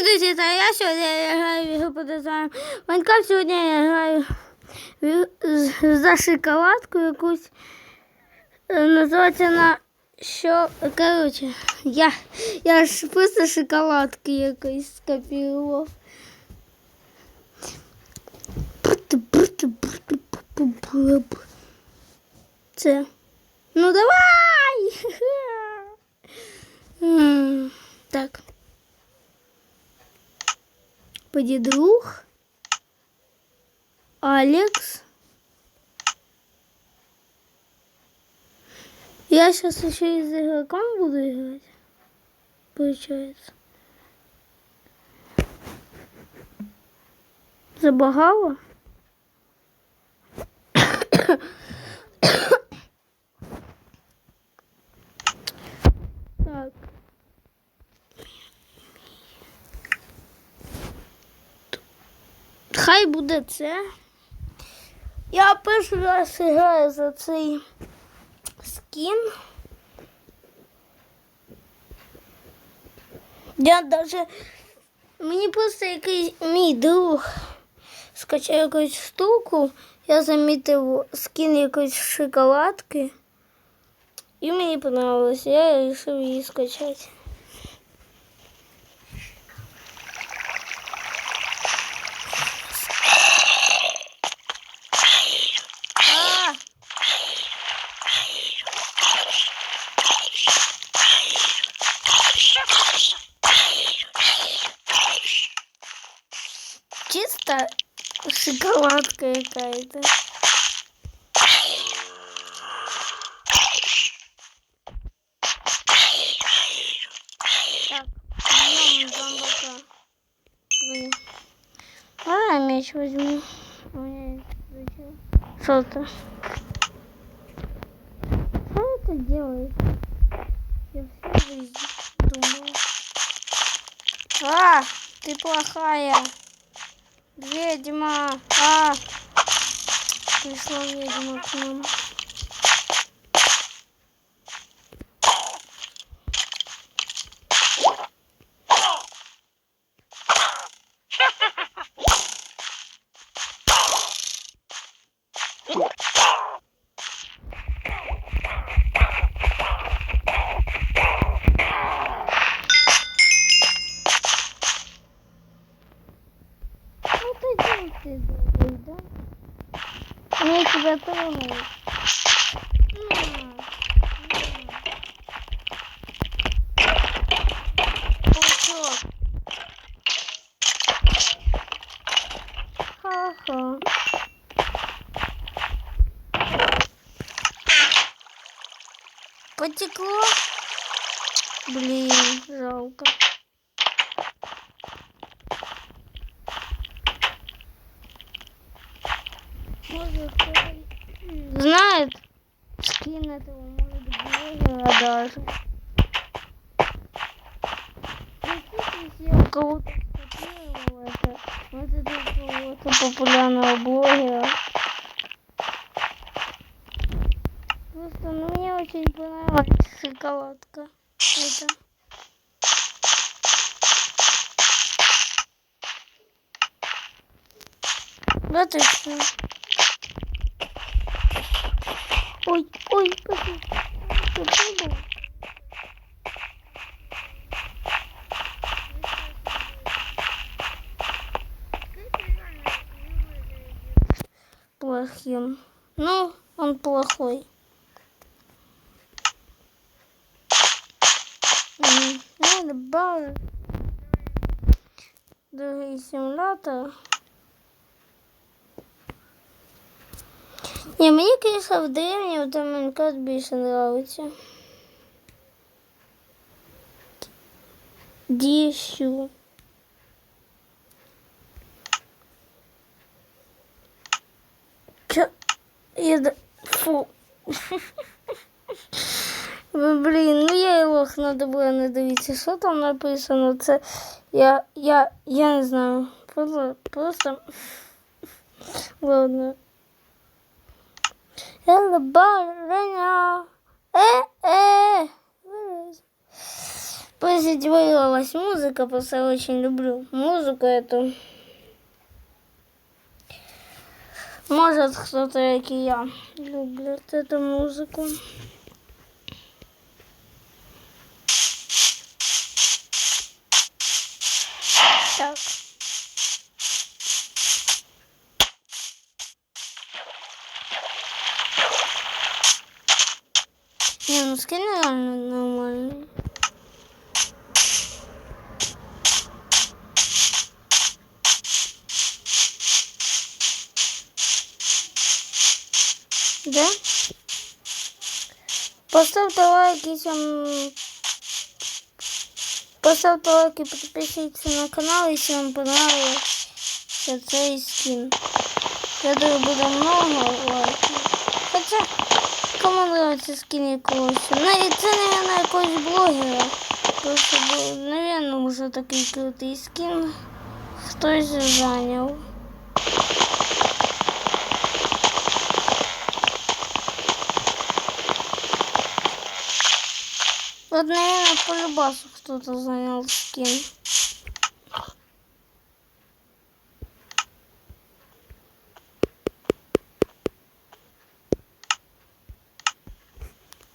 Привіт, друзі! Та я сьогодні граю в ігру під названням Майнкрафт. Сьогодні я граю в- з- за шоколадку якусь. Е, Називається на що. Коротше, я, я ж просто шоколадки якось скопірував. Це. Ну давай! М, Так. Подідруг. Алекс. Я сейчас еще и с игроком буду играть. Получается. Забагало? Хай буде це. Я перший раз граю за цей скін. Я даже мені просто якийсь мій друг скачав якусь штуку, я замітив скін якоїсь шоколадки. І мені понравилось, я вирішив її скачати. Блин. А, меч возьму. Ключи. Что-то. Что это делает? Я жизнь думала. А, ты плохая. Ведьма. А, Bir Arkadaşlar yazın aklım. тебя трогают. М, м. Паучок. Ха-ха. Потекло? Блин, жалко. Даже. Если я кого-то скопировал это, вот это какого-то популярного блогера. Просто ну, мне очень понравилась шоколадка. Это. Вот и все. Ой, ой, пошли. Попробуй. Плохим. Ну, он плохой. Надо бал. Другой симулятор. Не, мені, конечно, в древнем там Майнкрафт більше нравится. Чё? Да- Фу. Ну, блін, ну я і лох, надо було не дивитися, що там написано. Це я, я, я не знаю. Просто, просто... Ладно. Еле бареня. Е, е. Позадвоилась музыка, просто очень люблю музыку эту. Может, кто-то, как и я, любит эту музыку. Так. Не, ну скин реально нормальный. Да? Поставьте лайк, если Поставьте лайк и подпишитесь на канал, если вам понравился цей скин. Я думаю, буде много лайків. Хоча, кому нравится скин якогось. Ну, і це, наверное, якогось блогера. Просто, наверное, уже такий крутий скин. Хтось зайняв. Вот, наверное, по любасу кто-то занял скин.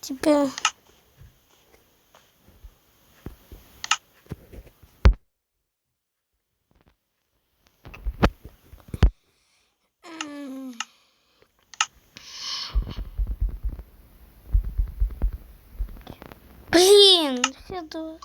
Теперь... Блин, это...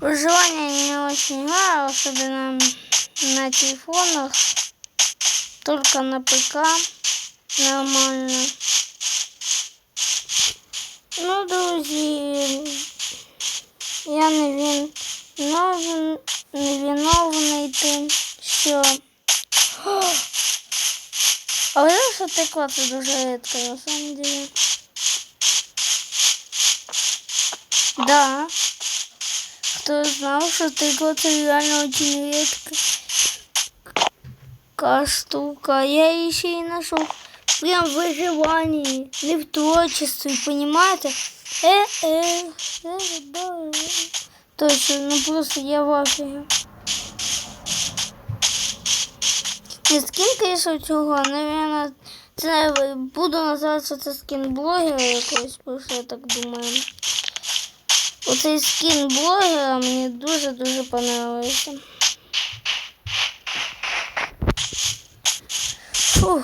Выживание не очень играю, особенно на телефонах, только на ПК нормально. Ну, друзі, я не він не виновний тим, що. А ви що текла це дуже рідко, на самом деле. Да. Кто знал, что тыква это реально очень редкая штука. Я еще и нашел прям в выживании, не в творчестве, понимаете? Э, э, э, да. Точно, ну просто я в афиге. Не скин, конечно, чого, наверное, це буду називатися це скин блогера якогось, просто я так думаю. Оцей скін блогера мені дуже-дуже понравився. Фух.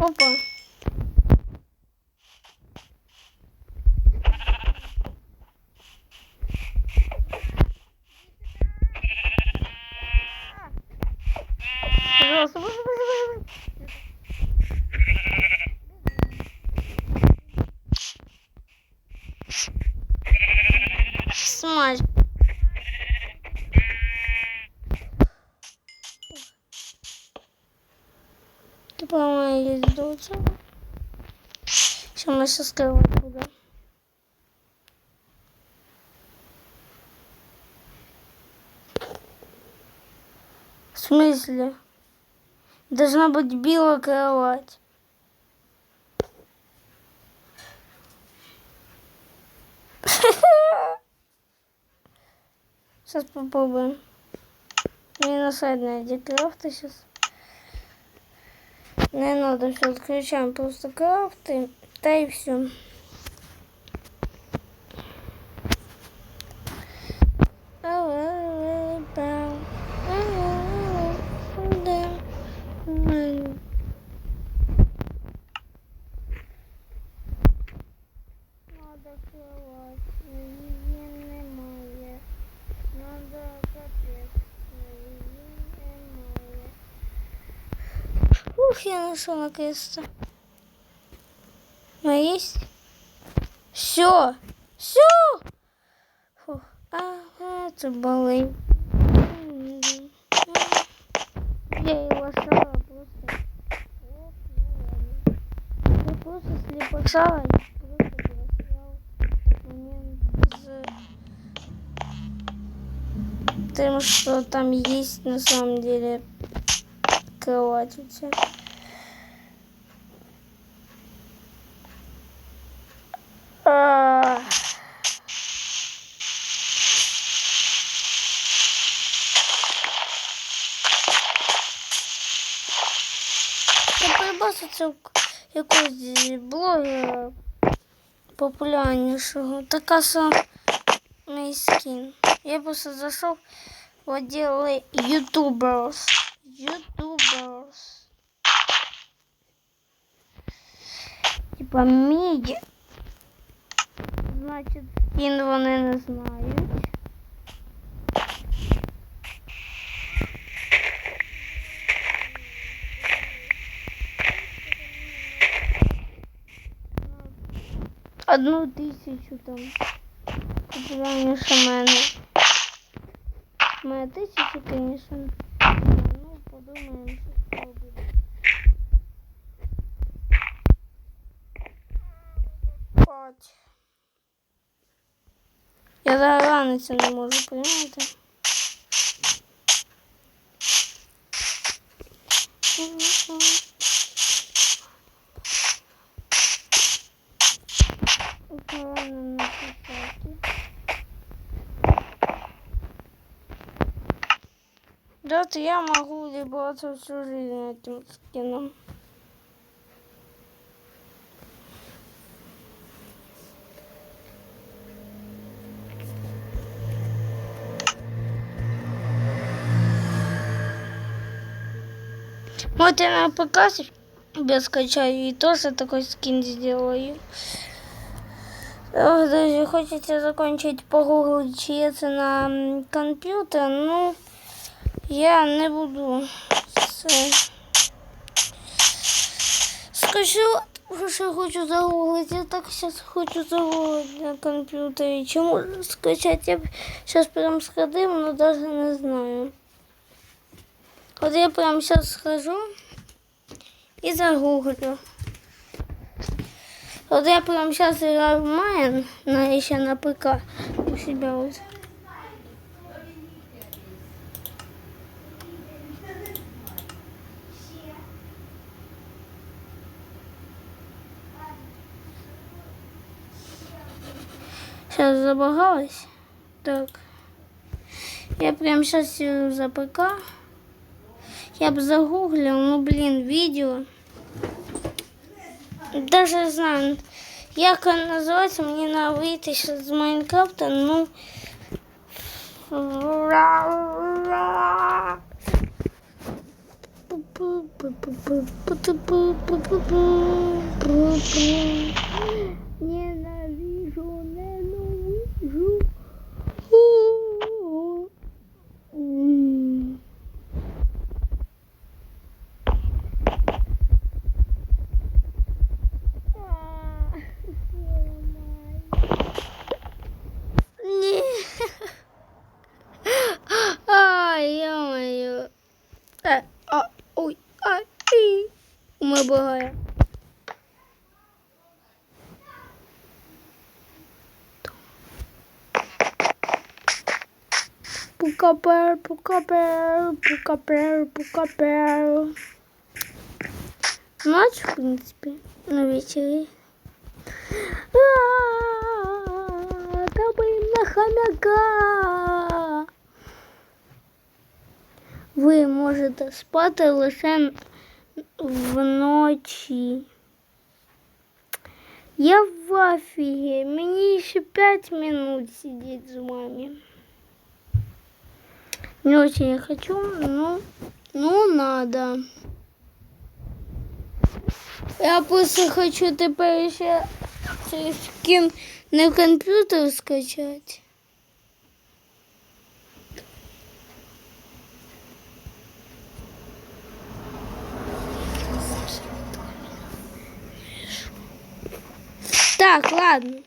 Опа. Сейчас sıkıyorum burada? В смысле? Должна быть белая кровать. Сейчас попробуем. Минус одна где крафты сейчас. Не надо все отключаем, просто крафты. Да и все. Надо кровать, її немає. Надо капець, її немає. Ух, я нашла наконец-то. Ну, есть? Все, все. Ага, це болить. Я его сала просто. Я просто слепошала. Тем, что там есть на самом деле кровать у тебя. Популярнішого. Така самий скін. Я просто зайшов в відділи ютуберс. Ютуберс. Типа мій. Значить, скін вони не знають. Одну тисячу там. Популярніше мене. Моя тисяча, звісно. Ну, подумаємо, що з буде. Спать. Я зараз раниться не можу, понимаєте? Ладно, То я могу любоваться всю жизнь этим скином. Вот я на ПК себе скачаю и тоже такой скин сделаю. Даже хочется закончить погуглить, це на м, комп'ютер, ну я не буду це тому що хочу загуглити. Я так зараз хочу загуглити на комп'ютері. Чи можу скачати? Я б зараз прям сходив, але навіть не знаю. От я прям зараз схожу і загуглю. Вот я прям сейчас играю в Майн, на, еще на ПК у себя вот. Сейчас забагалась. Так. Я прям сейчас за ПК. Я бы загуглил, ну блин, видео. Даже знаю, як він називається, мені треба вийти ще з Майнкрафта, ну. Ми буває. Пукапер, пукапер, пукапер, пукапер. Ночь, в принципі, на вечері. Капаем на хомяка. Ви можете спати лише вночі. Я в афиге. Мне еще пять минут сидеть с вами. Не очень я хочу, но ну надо. Я просто хочу теперь ще цей скін на комп'ютер скачати. Так, ладно.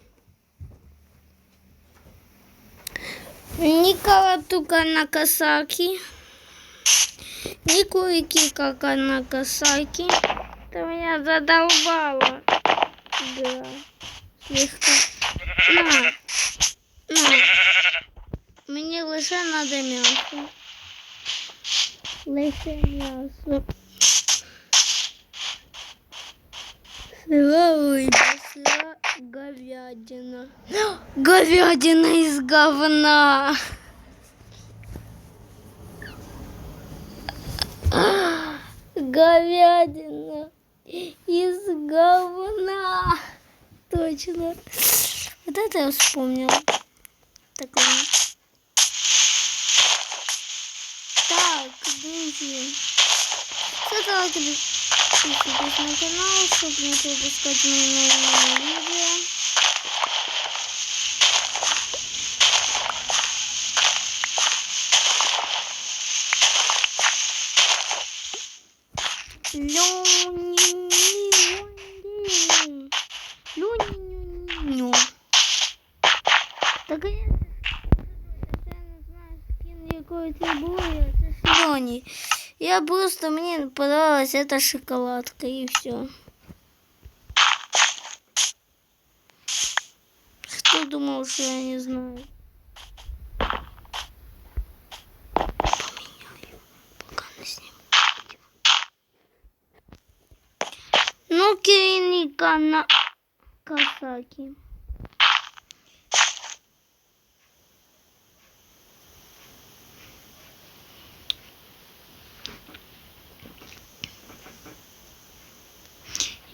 Никола Тука Накасаки. Никурики Кака Накасаки. Ты меня задолбала. Да. Слегка. На. На. Мне лише надо м'ясо. Лише м'ясо. Сыра сыра говядина. Говядина из говна. Говядина из говна. Точно. Вот это я вспомнила. Такое. Так, друзья. Лайки, подписывайтесь на канал, чтобы не пропускать мои новые видео. Так я не знаю, скин якої це було, це ж Льоні. Я просто, мне понравилась эта шоколадка и все. Кто думал, что я не знаю? Ну, Кириника на Касаки.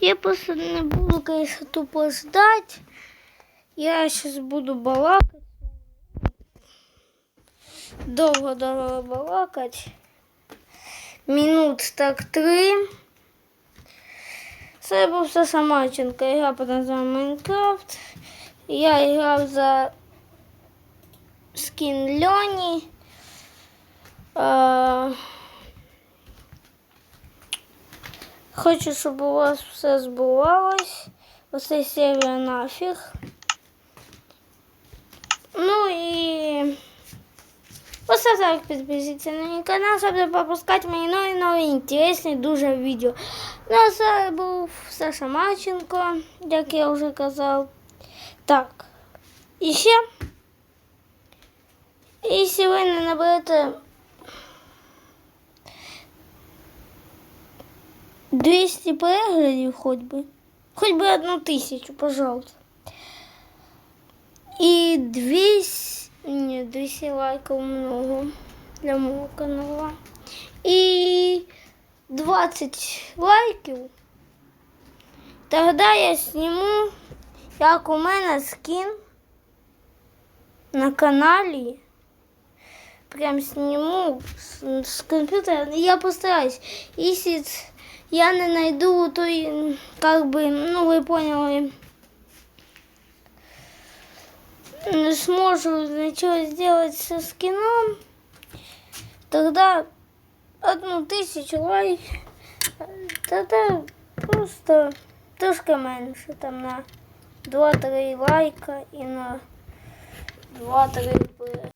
Я просто не буду, конечно, тупо ждать. Я сейчас буду балакать. Довго-довго балакать. Минут так три. Це був Саша Марченко. Ігра під названням Майнкрафт. Я грав за скін Льоні. А... Хочу, щоб у вас все збувалось. Оце серія нафіг. Ну і ось так підпишіться на мій канал, щоб не пропускати мої нові нові інтересні дуже відео. Ну, а це був Саша Марченко, як я вже казав. Так. І ще. І сьогодні наберете 200 переглядів хоч би. Хоч би одну тисячу, пожалуйста. І 200, ні, 200 лайків много для мого каналу. І 20 лайків. Тогда я сниму, як у мене скін на каналі. Прям сниму с, с компьютера. Я постараюсь. Если я не найду той, как бы, ну вы поняли, не сможу ничего сделать со скином, тогда одну тысячу лайк, тогда просто трошки менше, там на 2-3 лайка і на 2-3